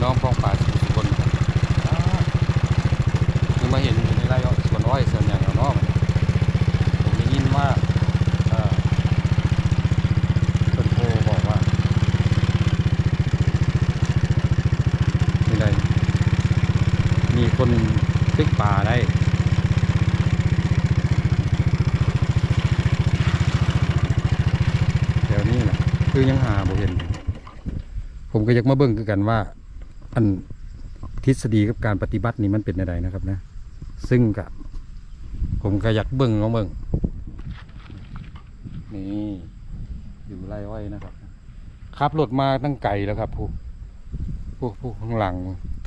ดีพี่น้องพ้องป่าสุคนครับคือมาเห็นอยู่ในไร่อ้อยสวนอ้อยสวนอย่างแล้วเนาะผมได้ยินว่าเอ่อต้นโพบอกว่าไม่ได้มีคนตึกป่าได้แถวนี้นะคือยังหาบ่เห็น ผมก็อยากมาเบิ่งคือกันว่า อันทฤษฎีกับการปฏิบัตินี่มันเป็นอะไรนะครับนะ ซึ่งกับผมก็อยากเบิ่งลองเบิ่งนี่อยู่ไรอ้อยนะครับขับรถมาตั้งไกลแล้วครับผู้ผู้ผู้ข้างหลัง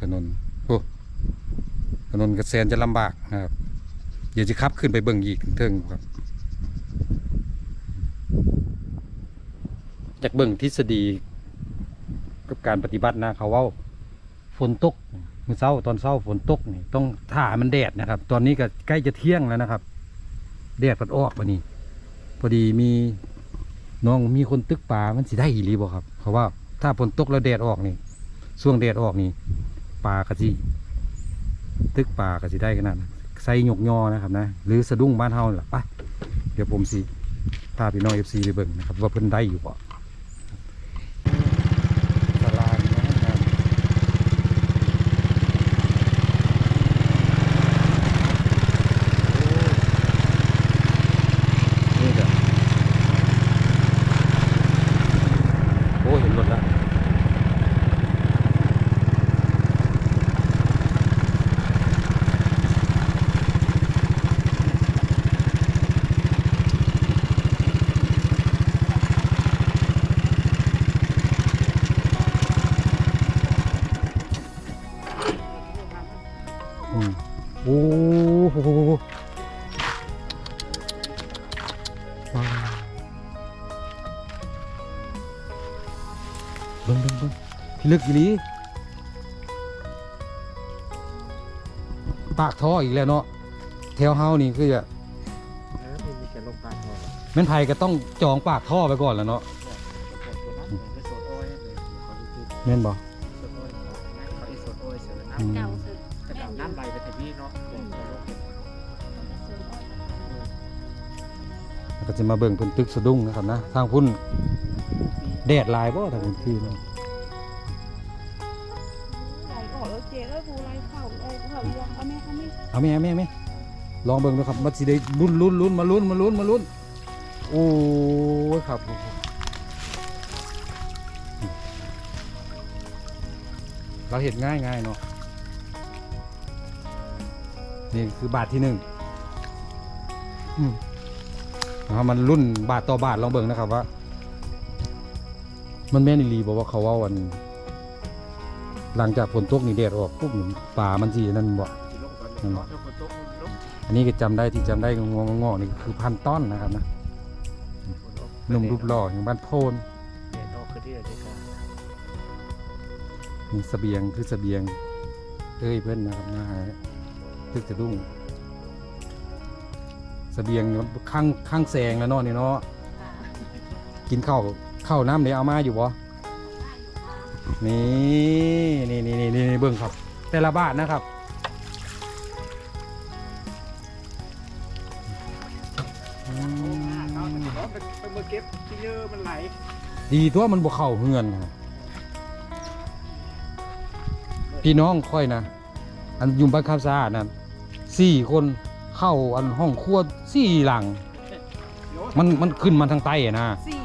ถนนผู้ถนนกระแสนจะลำบากนะครับ เดี๋ยวจะขับขึ้นไปเบิ่งอีกเทิงครับจากเบิ่งทฤษฎีกับการปฏิบัตินะเขาเว่า นตกมื้อเช้าตอนเช้าฝนตกนี่ต้องถ่ามันแดดนะครับ ตอนนี้ก็ใกล้จะเที่ยงแล้วนะครับ แดดมันออกมานี่พอดีมีน้องมีคนตึกป่ามันสิได้อีหลีบ่ครับ เพราะว่าถ้าฝนตกแล้วแดดออกนี่ช่วงแดดออกนี่ปลากระสิตึกป่ากระสิได้ขนาดใส่หยกยอนะครับนะ หรือสะดุ้งบ้านเฮานี่ล่ะไปเดี๋ยวผมสิพาพี่น้องเอฟซีไปเบิ่งนะครับ ว่าเพิ่นได้อยู่บ่ ลึกอีหลีปากท่ออีกแล้วเนาะแถวเฮานี่คือจะเออไม่มีแกลงปากหรอกแม่นไผก็ต้องจองปากท่อไปก่อนแล้วเนาะตัวนั้นเหมือนกับโซดอ้อยเลยเขาดูคือแม่นบ่โซดอ้อยเขาอีโซดอ้อยเสืออืมน้ำเก่าสุดกระดาษน้ำไหลไปแต่พี่เนาะแล้วก็จะมาเบิ่งเพิ่นตึกสะดุ้งนะครับนะ ทางพุ่นแดดหลายบ่ทางพุ่นที่เนาะ เจ๊แล้วบูไรเข่าเอ้ยเข่ายังเอาแม่เอาแม่เอาแม่เอาแม่เอาแม่ลองเบิ่งดูครับมันสิได้ลุ้นลุ้นลุ้นมาลุ้นมาลุ้นมาลุ้นโอ้ยครับเราเห็นง่ายง่ายเนาะนี่คือบาทที่หนึ่งอืมนะครับมันรุ่นบาทต่อบาทลองเบิ่งนะครับว่า มันแม่นอีลีบอกว่าเขาว่าวัน หลังจากฝนตกนี่แดดออกปุ๊บนี่ป่ามันสินั่นบ่สิลงตอนนี้เนาะถ้าฝนตกมันลงอันนี้ก็จำได้ที่จำได้งงงๆนี่คือพันต้อนนะครับนะฝนตกหนุ่มรูปหล่ออย่างบ้านโพนเด็ดออกคือที่อะไรกันมีเสบียงคือเสบียงเอ้ยเพื่อนนะครับนะฮะตึกจะดุ้งเสบียงข้างข้างแซงแล้วเนาะนี่เนาะกินข้าวข้าวน้ำเดี๋ยวเอามาอยู่บ่ นี่นี่นี่นี่นี่เบิ่งครับ แต่ละบาทนะครับอืมเขาไปไปมือเก็บที่เยอะมันไหลดีตัวมันบ่เข้าเฮือนครับพี่น้องค่อยนะ อันอยุ่บ้านคำสะอาดนั่นสี่คนเข้าอันห้องครัวสี่หลัง มันมันขึ้นมาทางใต้อะนะสี่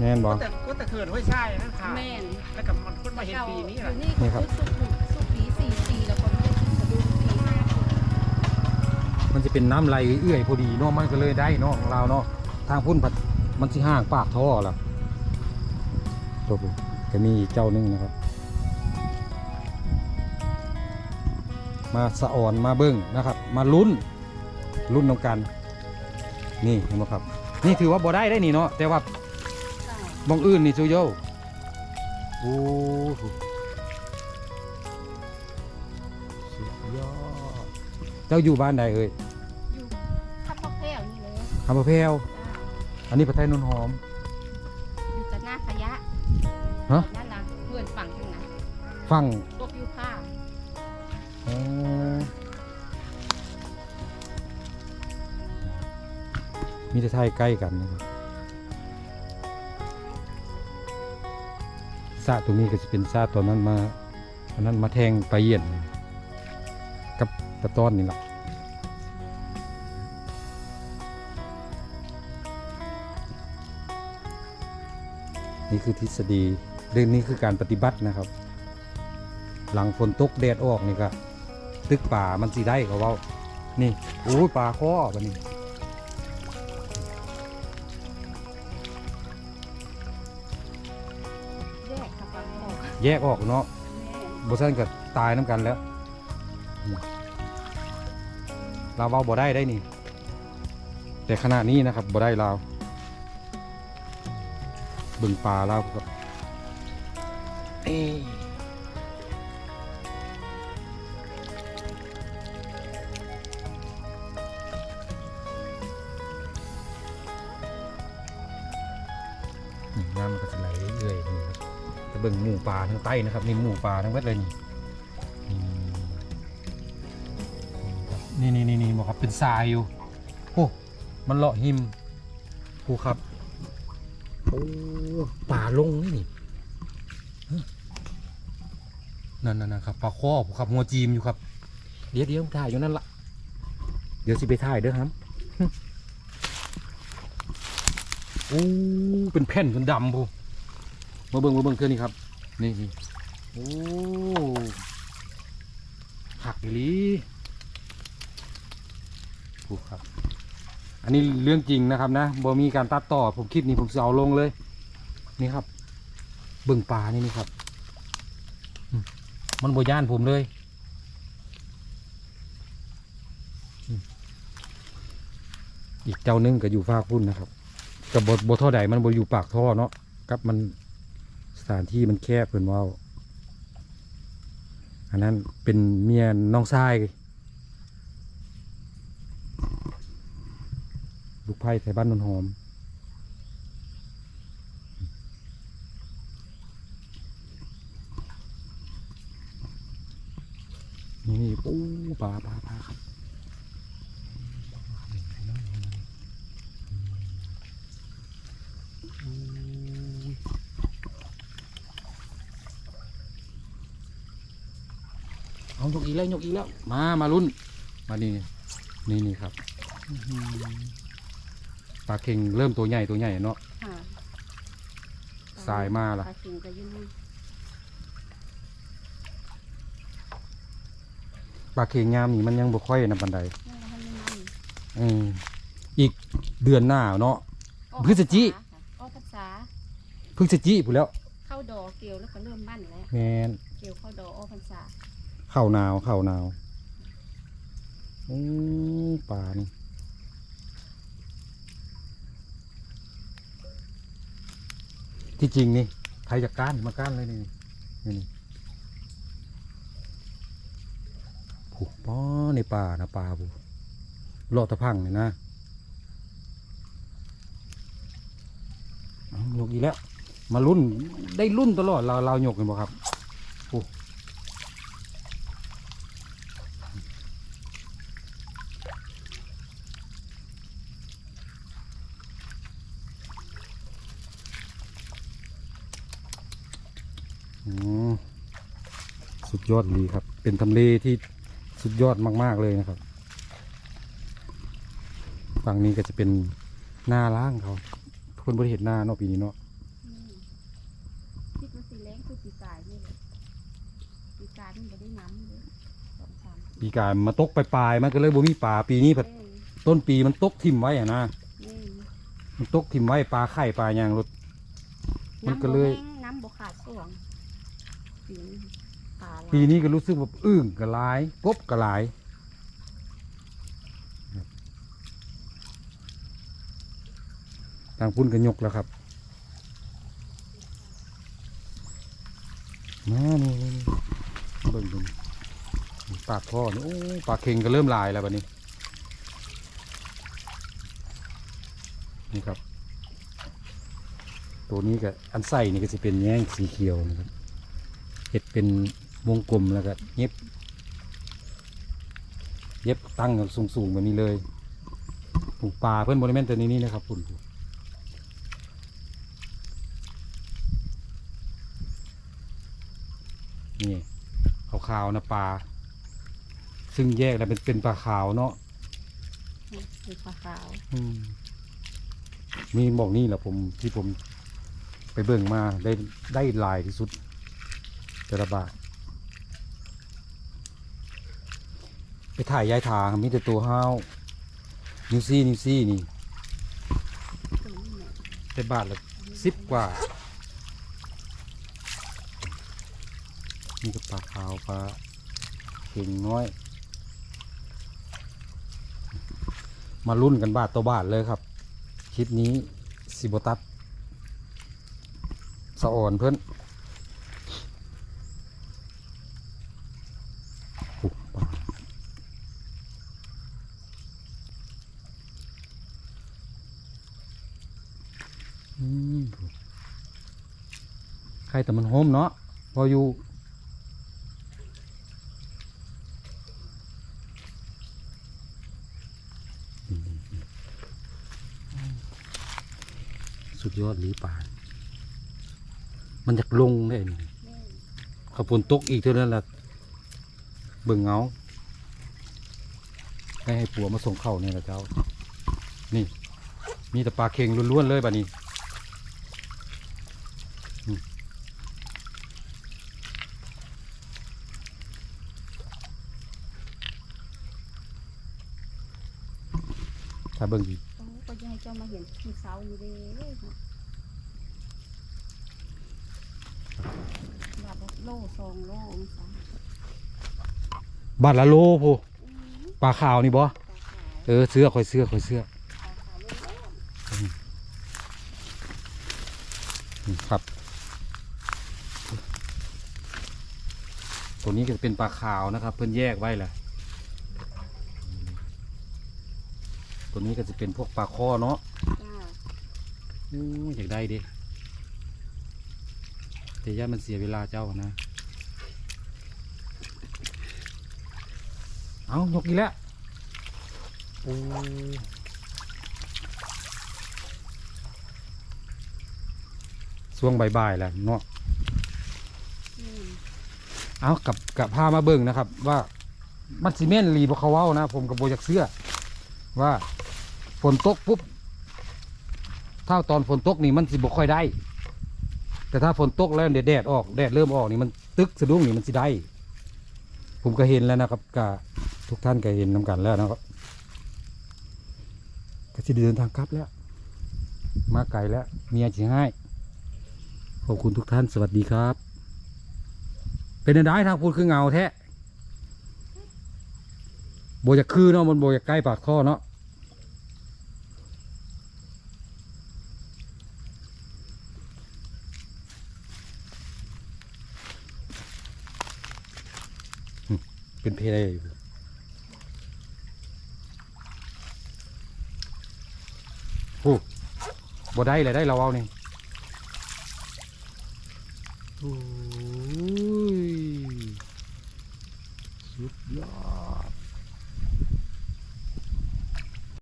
แน่นบ่ก็แต่ก็แต่เขินห้วยใช่นั่นค่ะแม่นแล้วกับมันคนมาเห็นปีนี้อล่ะยู่นี่ก็คือสุกสุกปีสี่ปีแล้วคนไม่ได้สะดุ้งปีห้าปีมันจะเป็นน้ำไหลเอื้อยพอดีเนาะมันก็เลยได้เนาะของเราเนาะทางพุ่นผัดมันสิห่างปากท่อล่ะตัวผมก็มีอีกเจ้าหนึงนะครับ มาสะอ่อนมาเบิ้งนะครับ มาลุ้นลุ้นน้ำกัน นี่เห็นไหมครับ นี่ถือว่าบ่ได้ได้นี่เนาะแต่ว่า เก่าบองอื่นนี่ซูโยโอ้โหสุดยอดเจ้าอยู่บ้านใดเอ่ยอยู่ทับพ่อแพ้วนี่เลยคำพะเพวอันนี้ประเทศนนหอม อยู่จะหน้าขยะฮะหน้าหนาฟังตกอยู่ข้างอ๋อมีแต่ไทยใกล้กันนะครับ ซาตรงนี้ก็จะเป็นซาตัวนั้นมาอันนั้นมาแทงไปลาเยี่ยนกับตะต้อนนี่แหละนี่คือทฤษฎีเรื่องนี้คือการปฏิบัตินะครับ หลังฝนตกแดดออกนี่ก็ตึกป่ามันสิได้เขาว่านี่โอ้ยป่าข้อบันนี้ แยกออกเนาะแม่บซันก็ตายน้ำกันแล้วอืมเราเว้าบ่ได้ได้นี่ แต่ขณะนี้นะครับบ่ได้เราวบึงป่าเราครับ บิ่งหมู่ป่าทางใต้นะครับนี่หมู่ป่าทั้งเวทเลยนี่นี่นี่นี่นี่บอกครับเป็นทรายอยู่โอ้มันเลาะหิมผูครับโอ้ป่าลงนี่นี่นั่นนั่นนั่นครับปลาข้อผูครับหัวจีมอยู่ครับ เดี๋ยวเดี๋ยวถ่ายอยู่นั่นละเดี๋ยวสิไปถ่ายเด้อครับโอ้เป็นแผ่นเป็นดำพู มาเบิ่งมาเบิ่งเครื่องนี้ครับ นี่นี่โอ้หักอีหลีผูครับ อันนี้เรื่องจริงนะครับนะบ่มีการตัดต่อผมคลิปนี้ผมจะเอาลงเลย นี่ครับ เบิ่งปลานี่นี่ครับ มันบ่ย่านผมเลยอีกเจ้าหนึงก็อยู่ภาคพุ่นนะครับกับบทบ่ท่อใดมันบ่อยู่ปากท่อเนาะกับมัน ถานที่มันแคบเพิ่นว่าอันนั้นเป็นเมียน้องชายลูกไผ่ไทยบ้านนนหอม นี่นี่ปูปลาปลาปลาครับเอา ยกอีกแล้วยกอีกแล้ว มามาลุ้น มานี่นี่นี่ครับอื้อหือปลาเข่งเริ่มตัวใหญ่ตัวใหญ่เนาะค่ะสายมาล่ะปลาเข็งก็อยืนนี่ปลาเข่งยามนี่มันยังบ่ค่อยนะบันไดนั่นแหละให้มันอืมอีกเดือนหน้าเนาะออกพฤศจิพรรษาค่ะออกพรรษาเพิ่งจะจี้ผู้นแล้ว เข้าดอกเกี่ยวแล้วก็เริ่มมั่นแล้วแมนเกี่ยวเข้าดอกออกพรรษาเข้าหนาวเข้าหนาวอืมปลานี่ที่จริงนี่ใครจะก้านมาก้านเลยนี่นี่นี่ผูกป้อในป่านะป่าผูรอดตะพังนี่นะเอายกอีกแล้ว มารุ่นได้รุ่นตลอดเราเราหยกกันบ่ครับโอ้อืมสุด ยอดดีครับ เป็นทำเลที่สุดยอดมาก ๆ เลยนะครับ ฝั่งนี้ก็จะเป็นหน้าล้างเขาคนบริเหตุหน้าเนาะปีนี้เนาะอืมทิศมันสีแรงคือปีกายนี่เลยปีกายมันไม่ได้น้ำเลยสองสามปีกายมาตกปลายๆมันก็เลยบ่มีปลาปีนี้ผัดเอ้ยต้นปีมันตกทิ่มไว้อะนะนี่มันตกทิ่มไว้ปลาไข่ปลาหยางรถ มันก็เลย น้ำบ่แห้งน้ำบกขาดส่วงปีนี้ ปีนี้ก็รู้สึกว่าอึ้งกระลายกบกระลายทางพุ่นก็ยกแล้วครับมานี่นี่นี่เบิ่งดูปากท่อนี่โอ้ปลาเค็งก็เริ่มลายแล้วบัดนี้ นี่ครับ ตัวนี้ก็อันใส่นี่ก็จะเป็นแง่งสีเขียวนะครับเห็ดเป็น วงกลมแล้วก็เย็บ เย็บตั้งสูงสูงๆแบบนี้เลยปลูกปลาเพื่อนบริเวณตัวนี้นี่นะครับคุณนี่ขาวๆนะปลาซึ่งแยกแล้วเป็นเป็นปลาขาวเนาะเป็นปลาขาวอืมมีบอกนี่แหละผมที่ผมไปเบิ่งมาได้ได้หลายที่สุดแต่ละบาท ไปถ่ายยายทางมีแต่ตัวห้าวนิวซี่นิวซี่นี่ตัวนี้แหละแต่บาทละสิบกว่า นี่ก็ปลาขาวปลาเข่งน้อย มารุ่นกันบาทต่อบาทเลยครับ คลิปนี้สิบตัดสะอ่อนเพื่อนโอ้ปลาอืม ใครแต่มันโฮมเนาะพออยู่สุดยอดหลีป่า มันอยากลงได้นี่แม่ขับฝนตกอีกเท่านั้นแหละเบิ่งเงาได้ให้ผัวมาส่งเข้าเนี่ยแหละเจ้า นี่ มีแต่ปลาเค็งล้วนๆเลยบัดนี้อืมถ้า เบิ่งดีโอ้ก็จะให้เจ้ามาเห็นที่เสาอยู่เด้ค่ะบาทละโลสองโลองศาบาทละโลโพอืมปลาขาวนี่บ่ปลาขาวเออเสื้อคอยเสื้อคอยเสื้อปลาขาวโลโลอืมครับ ตัวนี้ก็จะเป็นปลาขาวนะครับ เพื่อนแยกไว้แหละอืม ตัวนี้ก็จะเป็นพวกปลาข้อเนาะจ้าอู้อยากได้ดิแต่ย่ามันเสียเวลาเจ้านะ เอายกอีกแล้วโอ้ช่วงบ่ายๆแหละเนาะ อืมเอากับกับผ้ามาเบิ่งนะครับ ว่า มันซีเมนต์รีบเขาเว้านะ ผมกับโบอยากเสื้อว่า ฝนตกปุ๊บถ้าตอนฝนตกนี่มันสิบ่ค่อยได้ แต่ถ้าฝนตกแล้วเดี๋ยวแดดออกแดดเริ่มออกนี่มันตึกสะดุ้งนี่มันสิได้ ผมก็เห็นแล้วนะครับกับทุกท่านก็เห็นนำกันแล้วนะครับก็จะเดินทางกลับแล้ว มาไกลแล้วเมียจะให้ขอบคุณทุกท่านสวัสดีครับ เป็นอันได้ทางพูดคือเงาแท้โบอยากคือเนาะมันโบอยากใกล้ปากท่อเนาะ เป็นเพลอะไรอยู่โอ้บ่ได้เลยได้เราเอาเนี่โ